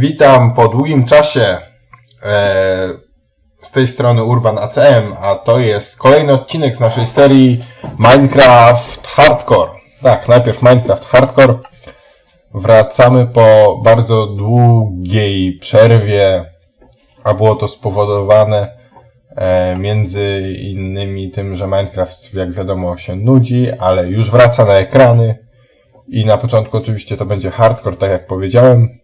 Witam po długim czasie e, z tej strony Urban ACM, a to jest kolejny odcinek z naszej serii Minecraft Hardcore. Tak, najpierw Minecraft Hardcore. Wracamy po bardzo długiej przerwie, a było to spowodowane e, między innymi tym, że Minecraft, jak wiadomo, się nudzi, ale już wraca na ekrany. I na początku oczywiście to będzie hardcore, tak jak powiedziałem.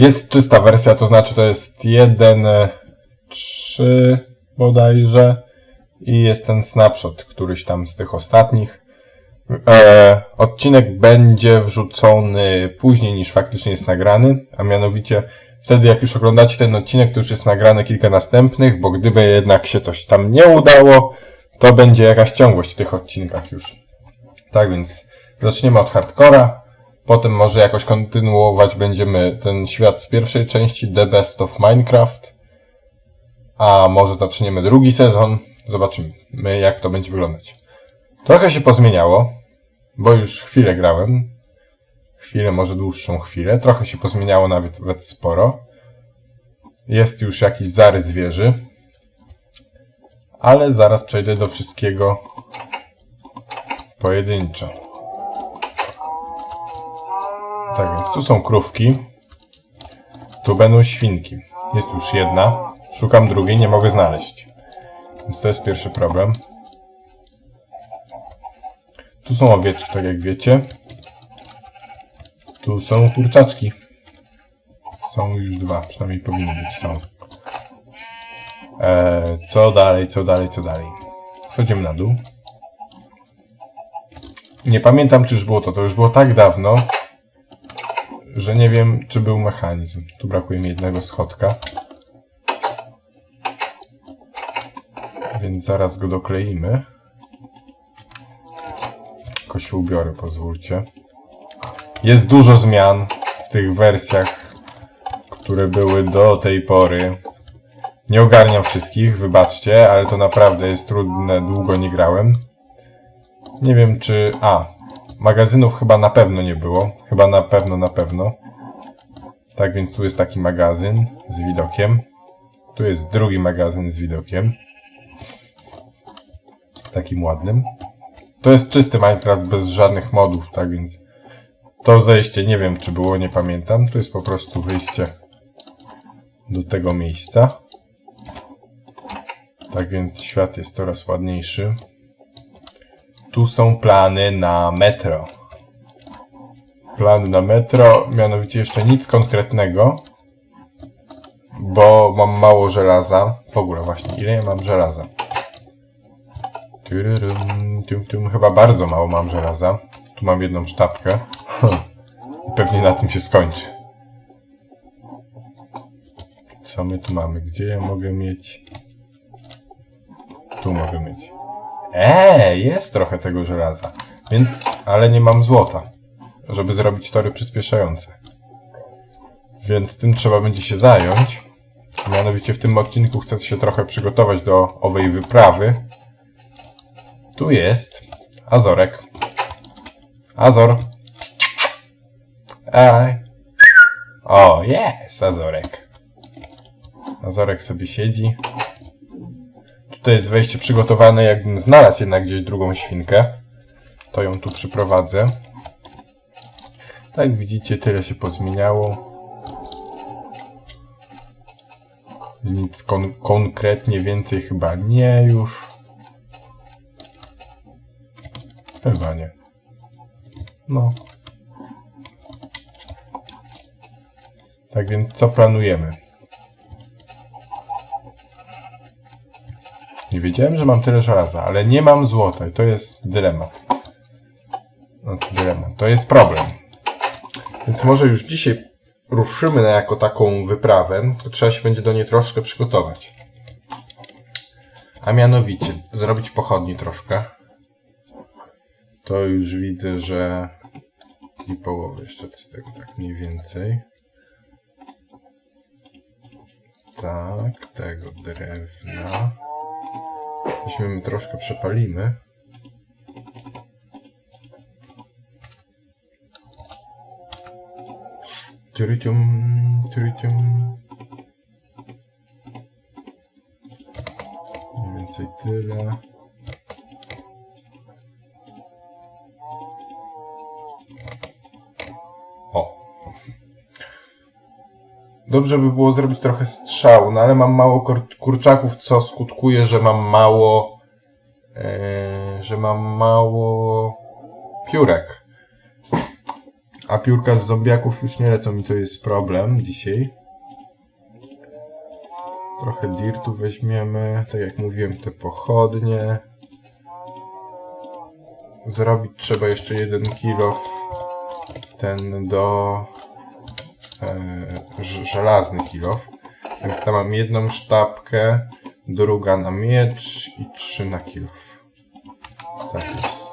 Jest czysta wersja, to znaczy to jest 1.3 bodajże i jest ten snapshot, któryś tam z tych ostatnich. E, odcinek będzie wrzucony później niż faktycznie jest nagrany, a mianowicie wtedy jak już oglądacie ten odcinek, to już jest nagrane kilka następnych, bo gdyby jednak się coś tam nie udało, to będzie jakaś ciągłość w tych odcinkach już. Tak więc zaczniemy od hardcora. Potem może jakoś kontynuować będziemy ten świat z pierwszej części The Best of Minecraft. A może zaczniemy drugi sezon. Zobaczymy, jak to będzie wyglądać. Trochę się pozmieniało, bo już chwilę grałem. Chwilę, może dłuższą chwilę. Trochę się pozmieniało nawet, nawet sporo. Jest już jakiś zarys wieży. Ale zaraz przejdę do wszystkiego pojedynczo. Tak więc tu są krówki. Tu będą świnki. Jest już jedna. Szukam drugiej, nie mogę znaleźć. Więc to jest pierwszy problem. Tu są owieczki, tak jak wiecie. Tu są kurczaczki. Są już dwa, przynajmniej powinny być, są. Eee, co dalej, co dalej, co dalej? Schodzimy na dół. Nie pamiętam, czy już było to. To już było tak dawno, że nie wiem, czy był mechanizm. Tu brakuje mi jednego schodka. Więc zaraz go dokleimy. Tylko się ubiorę, pozwólcie. Jest dużo zmian w tych wersjach, które były do tej pory. Nie ogarniam wszystkich, wybaczcie, ale to naprawdę jest trudne, długo nie grałem. Nie wiem czy... A, magazynów chyba na pewno nie było. Chyba na pewno, na pewno. Tak więc tu jest taki magazyn z widokiem. Tu jest drugi magazyn z widokiem. Takim ładnym. To jest czysty Minecraft bez żadnych modów, tak więc to zejście nie wiem czy było, nie pamiętam. Tu jest po prostu wyjście do tego miejsca. Tak więc świat jest coraz ładniejszy. Tu są plany na metro. Plany na metro, mianowicie jeszcze nic konkretnego, bo mam mało żelaza. W ogóle właśnie, ile ja mam żelaza? Tyryrum, tum, tum. Chyba bardzo mało mam żelaza. Tu mam jedną sztabkę. I Pewnie na tym się skończy. Co my tu mamy? Gdzie ja mogę mieć? Tu mogę mieć. Eee, jest trochę tego żelaza. Więc, ale nie mam złota, żeby zrobić tory przyspieszające. Więc tym trzeba będzie się zająć. Mianowicie w tym odcinku chcę się trochę przygotować do owej wyprawy. Tu jest Azorek. Azor. Ej. O, jest Azorek. Azorek sobie siedzi. Tutaj jest wejście przygotowane, jakbym znalazł jednak gdzieś drugą świnkę. To ją tu przyprowadzę. Tak widzicie, tyle się pozmieniało. Nic kon konkretnie więcej chyba nie już. Chyba nie. No. Tak więc co planujemy? Nie wiedziałem, że mam tyle żelaza, ale nie mam złota i to jest dylemat. Znaczy dylemat. To jest problem. Więc może już dzisiaj ruszymy na jako taką wyprawę, to trzeba się będzie do niej troszkę przygotować. A mianowicie, zrobić pochodni troszkę. To już widzę, że i połowę jeszcze z tego, tak mniej więcej. Tak, tego drewna. Weźmiemy troszkę, przepalimy. Turycium, turycium. Mniej więcej tyle. Dobrze by było zrobić trochę strzału, no ale mam mało kur kurczaków, co skutkuje, że mam mało, e, że mam mało piórek. A piórka z zombiaków już nie lecą i to jest problem dzisiaj. Trochę dirtu weźmiemy, tak jak mówiłem, te pochodnie. Zrobić trzeba jeszcze jeden kilo ten do żelazny kilof. Więc tam mam jedną sztabkę, druga na miecz i trzy na kilof. Tak jest.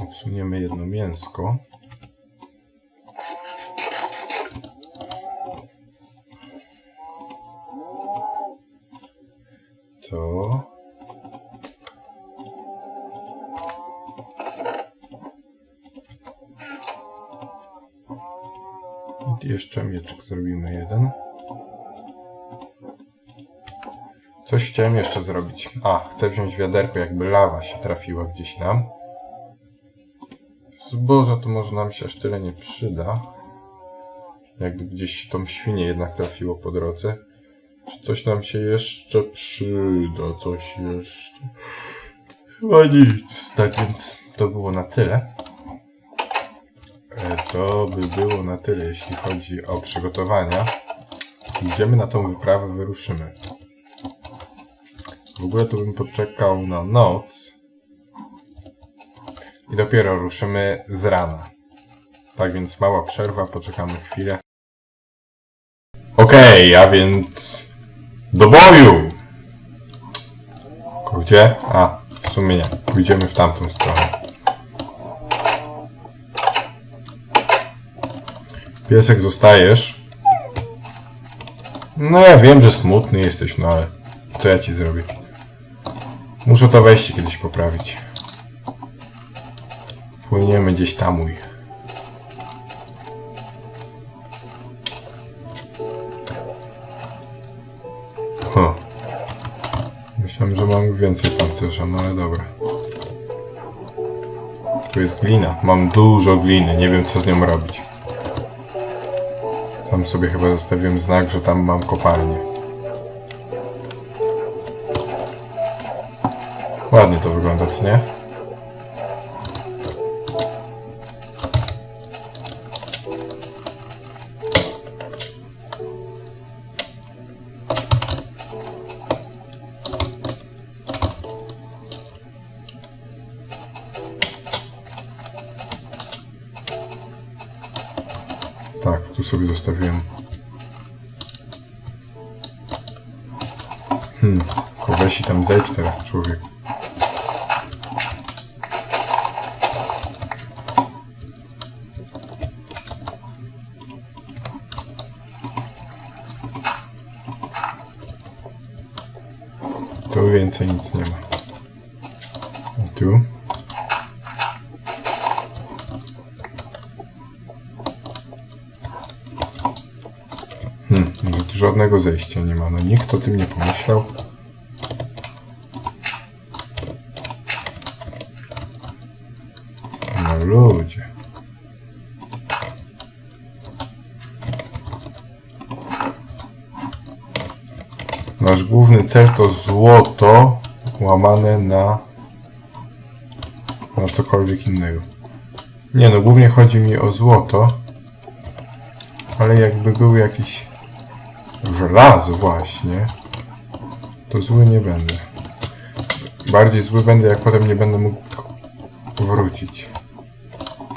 Obsuniemy jedno mięsko. To. Jeszcze mieczek zrobimy jeden. Coś chciałem jeszcze zrobić. A, chcę wziąć wiaderko, jakby lawa się trafiła gdzieś nam. Zboża to może nam się aż tyle nie przyda. Jakby gdzieś tą świnię jednak trafiło po drodze. Czy coś nam się jeszcze przyda? Coś jeszcze? Chyba nic. Tak więc to było na tyle. E, To by było na tyle, jeśli chodzi o przygotowania. Idziemy na tą wyprawę, wyruszymy. W ogóle to bym poczekał na noc. I dopiero ruszymy z rana. Tak więc mała przerwa, poczekamy chwilę. Okej, a więc do boju! Gdzie? A, w sumie nie. Pójdziemy w tamtą stronę. Piesek zostajesz. No ja wiem, że smutny jesteś, no ale co ja ci zrobię? Muszę to wejście kiedyś poprawić. Płyniemy gdzieś tam mój. Huh. Myślałem, że mam więcej pancerza, no ale dobra. Tu jest glina. Mam dużo gliny, nie wiem co z nią robić. Tam sobie chyba zostawiłem znak, że tam mam kopalnię. Ładnie to wygląda, co nie? Sobie zostawiłem. Hmm, weź tam zejdź teraz, człowiek. Tu więcej nic nie ma. I tu. Hmm, no tu żadnego zejścia nie ma. No nikt o tym nie pomyślał. No ludzie. Nasz główny cel to złoto łamane na na cokolwiek innego. Nie no, głównie chodzi mi o złoto. Ale jakby był jakiś żelazo właśnie, to zły nie będę. Bardziej zły będę, jak potem nie będę mógł wrócić.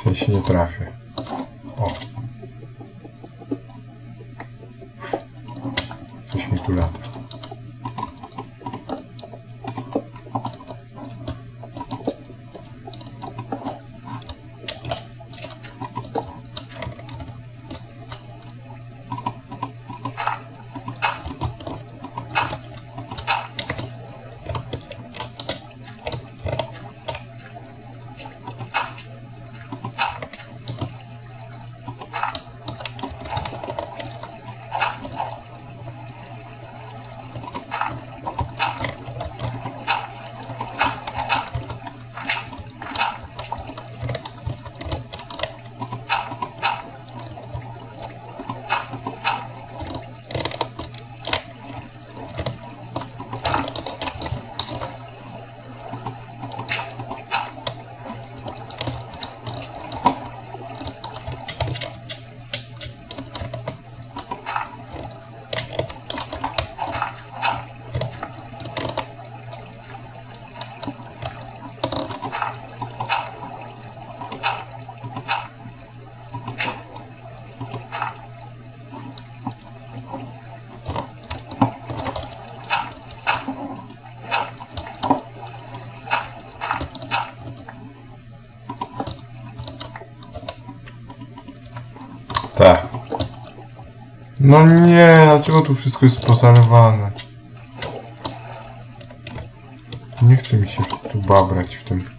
Sensie nie trafię. O. Coś mi tu lata. Tak. No nie, dlaczego tu wszystko jest pozalewane? Nie chce mi się tu babrać w tym.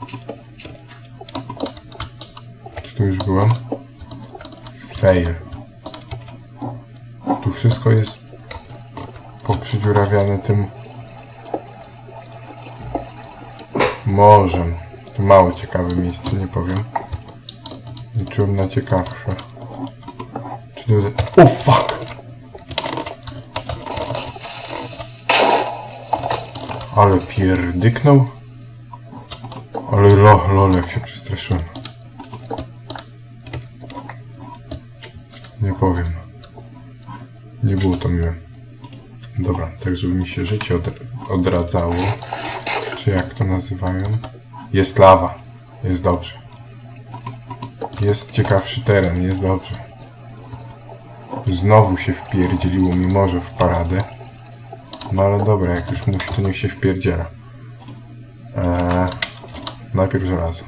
Czy tu już byłem? Fail. Tu wszystko jest poprzydziurawiane tym morzem. Tu mało ciekawe miejsce, nie powiem. Liczyłem na ciekawsze. Czy tu... O fuck! Ale pierdyknął. Ale lo, lol, jak się przestraszyłem. Nie powiem. Nie było to miłe. Dobra, tak żeby mi się życie od, odradzało. Czy jak to nazywają? Jest lawa. Jest dobrze. Jest ciekawszy teren, jest dobrze. Znowu się wpierdzieliło mi morze w paradę. No ale dobra, jak już musi, to niech się wpierdziela. Eee, najpierw żelazo.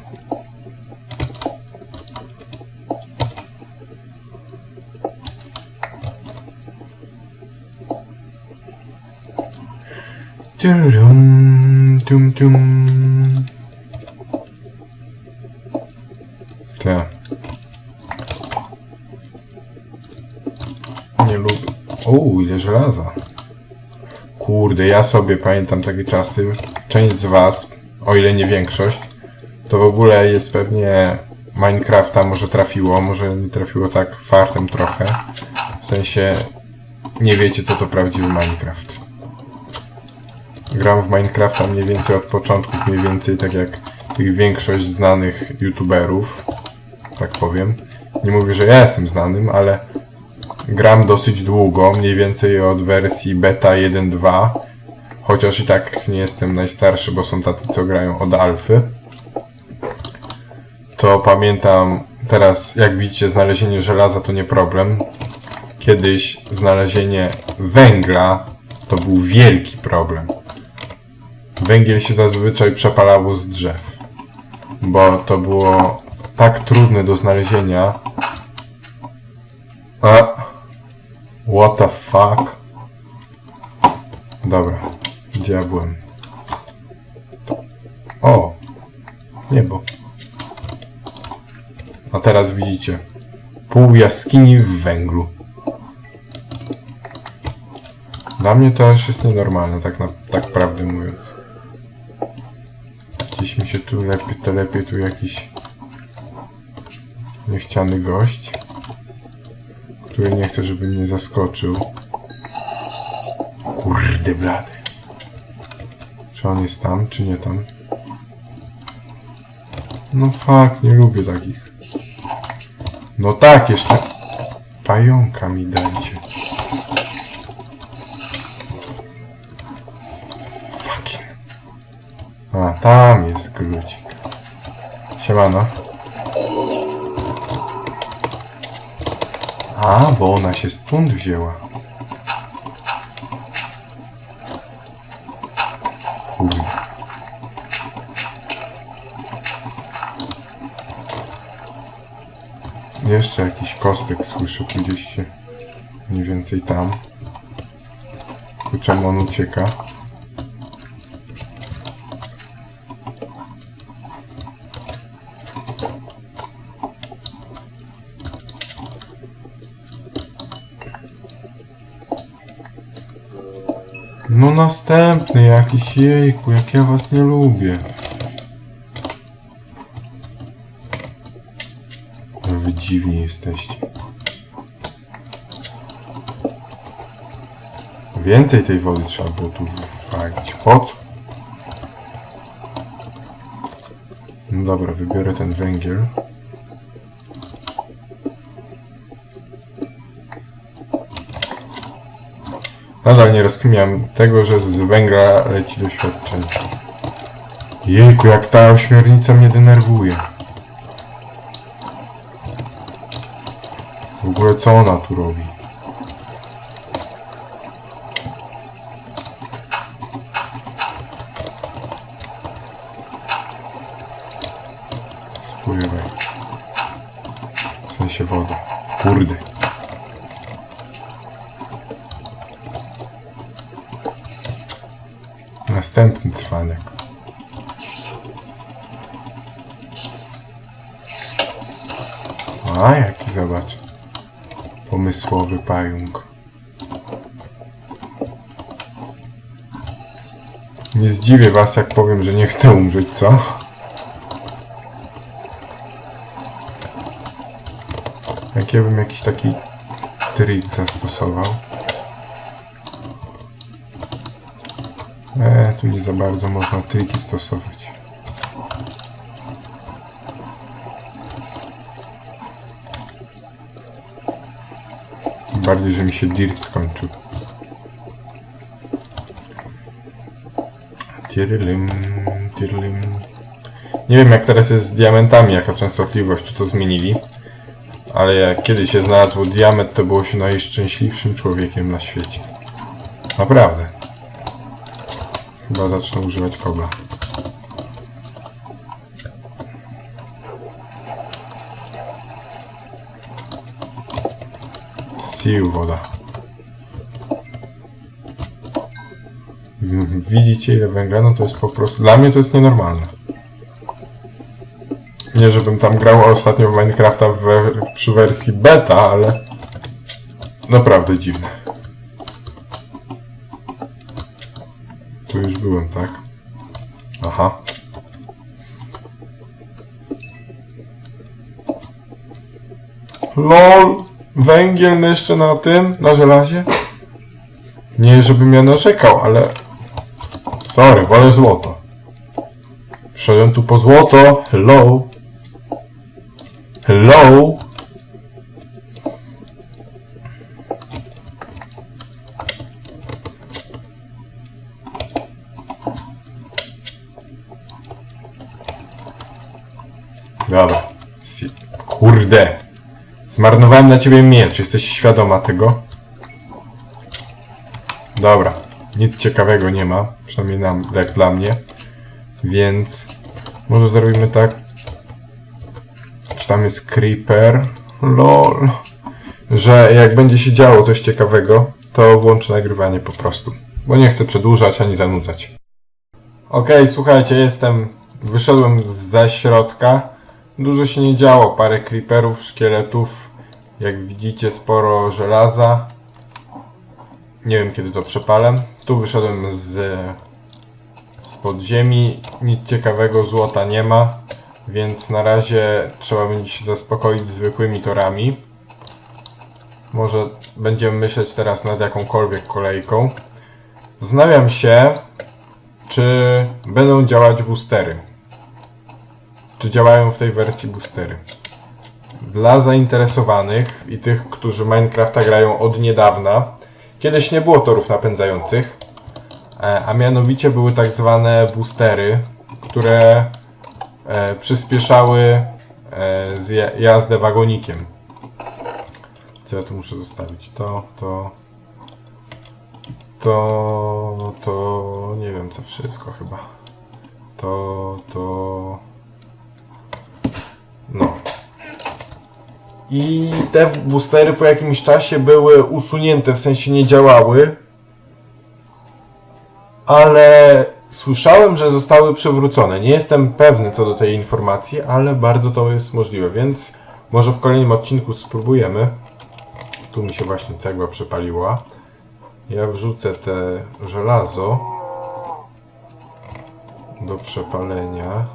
Turum, tum tum. Tak. Nie lubię. O, ile żelaza. Kurde, ja sobie pamiętam takie czasy. Część z was, o ile nie większość, to w ogóle jest pewnie Minecrafta może trafiło, może nie trafiło tak fartem trochę. W sensie nie wiecie co to prawdziwy Minecraft. Gram w Minecrafta mniej więcej od początków, mniej więcej tak jak większość znanych youtuberów, tak powiem. Nie mówię, że ja jestem znanym, ale gram dosyć długo, mniej więcej od wersji beta 1.2, chociaż i tak nie jestem najstarszy, bo są tacy, co grają od alfy. To pamiętam teraz, jak widzicie, znalezienie żelaza to nie problem. Kiedyś znalezienie węgla to był wielki problem. Węgiel się zazwyczaj przepalało z drzew, bo to było tak trudne do znalezienia. A, what the fuck? Dobra, gdzie ja byłem? O, niebo. A teraz widzicie, pół jaskini w węglu. Dla mnie to aż jest nienormalne, tak, na, tak prawdę mówiąc. Gdzieś mi się tu lepiej, to lepiej tu jakiś niechciany gość, który nie chce, żeby mnie zaskoczył. Kurde blady. Czy on jest tam, czy nie tam? No fuck, nie lubię takich. No tak, jeszcze pająka mi dajcie. Fucking. A, tam jest glucik. Siemano. A, bo ona się stąd wzięła. Jeszcze jakiś kostek słyszę gdzieś się mniej więcej tam. Czemu on ucieka? Następny jakiś jejku, jak ja was nie lubię. No wy dziwni jesteście. Więcej tej wody trzeba było tu walić. Po co? No dobra, wybiorę ten węgiel. Nadal nie rozkminiam tego, że z węgla leci doświadczenie. Jejku, jak ta ośmiornica mnie denerwuje. W ogóle co ona tu robi? Spływaj. W sensie woda. Kurde. Następny cwanek. A, jaki zobacz. Pomysłowy pająk. Nie zdziwię was, jak powiem, że nie chcę umrzeć, co? Jak ja bym jakiś taki trik zastosował. E, tu nie za bardzo można triki stosować. Bardziej, że mi się dirt skończył. Tyrylym, tyrylym. Nie wiem jak teraz jest z diamentami, jaka częstotliwość, czy to zmienili. Ale jak kiedyś się znalazło diament, to było się najszczęśliwszym człowiekiem na świecie. Naprawdę. Chyba zacznę używać kobla. Sił woda. W- Widzicie ile węgla? No to jest po prostu... Dla mnie to jest nienormalne. Nie żebym tam grał ostatnio w Minecrafta w, przy wersji beta, ale... Naprawdę dziwne. Tu już byłem, tak? Aha. LOL! Węgiel jeszcze na tym, na żelazie? Nie, żebym ja narzekał, ale... Sorry, wolę złoto. Przyszedłem tu po złoto. Hello? Hello? Dobra. Si- Kurde. Zmarnowałem na ciebie miecz. Jesteś świadoma tego? Dobra. Nic ciekawego nie ma. Przynajmniej nam, jak dla mnie. Więc może zrobimy tak. Czy tam jest creeper? Lol. Że jak będzie się działo coś ciekawego, to włączę nagrywanie po prostu. Bo nie chcę przedłużać ani zanudzać. Okej, słuchajcie, jestem. Wyszedłem ze środka. Dużo się nie działo. Parę creeperów, szkieletów. Jak widzicie, sporo żelaza. Nie wiem kiedy to przepalę. Tu wyszedłem z, z podziemi. Nic ciekawego, złota nie ma. Więc na razie trzeba będzie się zaspokoić zwykłymi torami. Może będziemy myśleć teraz nad jakąkolwiek kolejką. Zastanawiam się, czy będą działać boostery. Czy działają w tej wersji boostery. Dla zainteresowanych i tych, którzy Minecrafta grają od niedawna, kiedyś nie było torów napędzających, e, a mianowicie były tak zwane boostery, które e, przyspieszały e, jazdę wagonikiem. Co ja tu muszę zostawić? To, to, to, to, nie wiem co wszystko chyba. To, to, no. I te boostery po jakimś czasie były usunięte, w sensie nie działały. Ale słyszałem, że zostały przywrócone. Nie jestem pewny co do tej informacji, ale bardzo to jest możliwe, więc może w kolejnym odcinku spróbujemy. Tu mi się właśnie cegła przepaliła. Ja wrzucę te żelazo do przepalenia.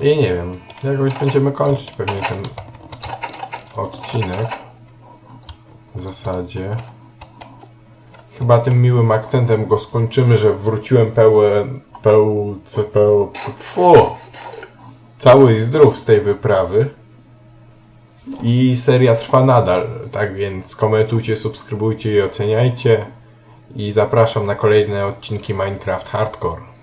I nie wiem, jakoś będziemy kończyć pewnie ten odcinek. W zasadzie. Chyba tym miłym akcentem go skończymy, że wróciłem pełen, peł, peł, cały i zdrów z tej wyprawy. I seria trwa nadal, tak więc komentujcie, subskrybujcie i oceniajcie. I zapraszam na kolejne odcinki Minecraft Hardcore.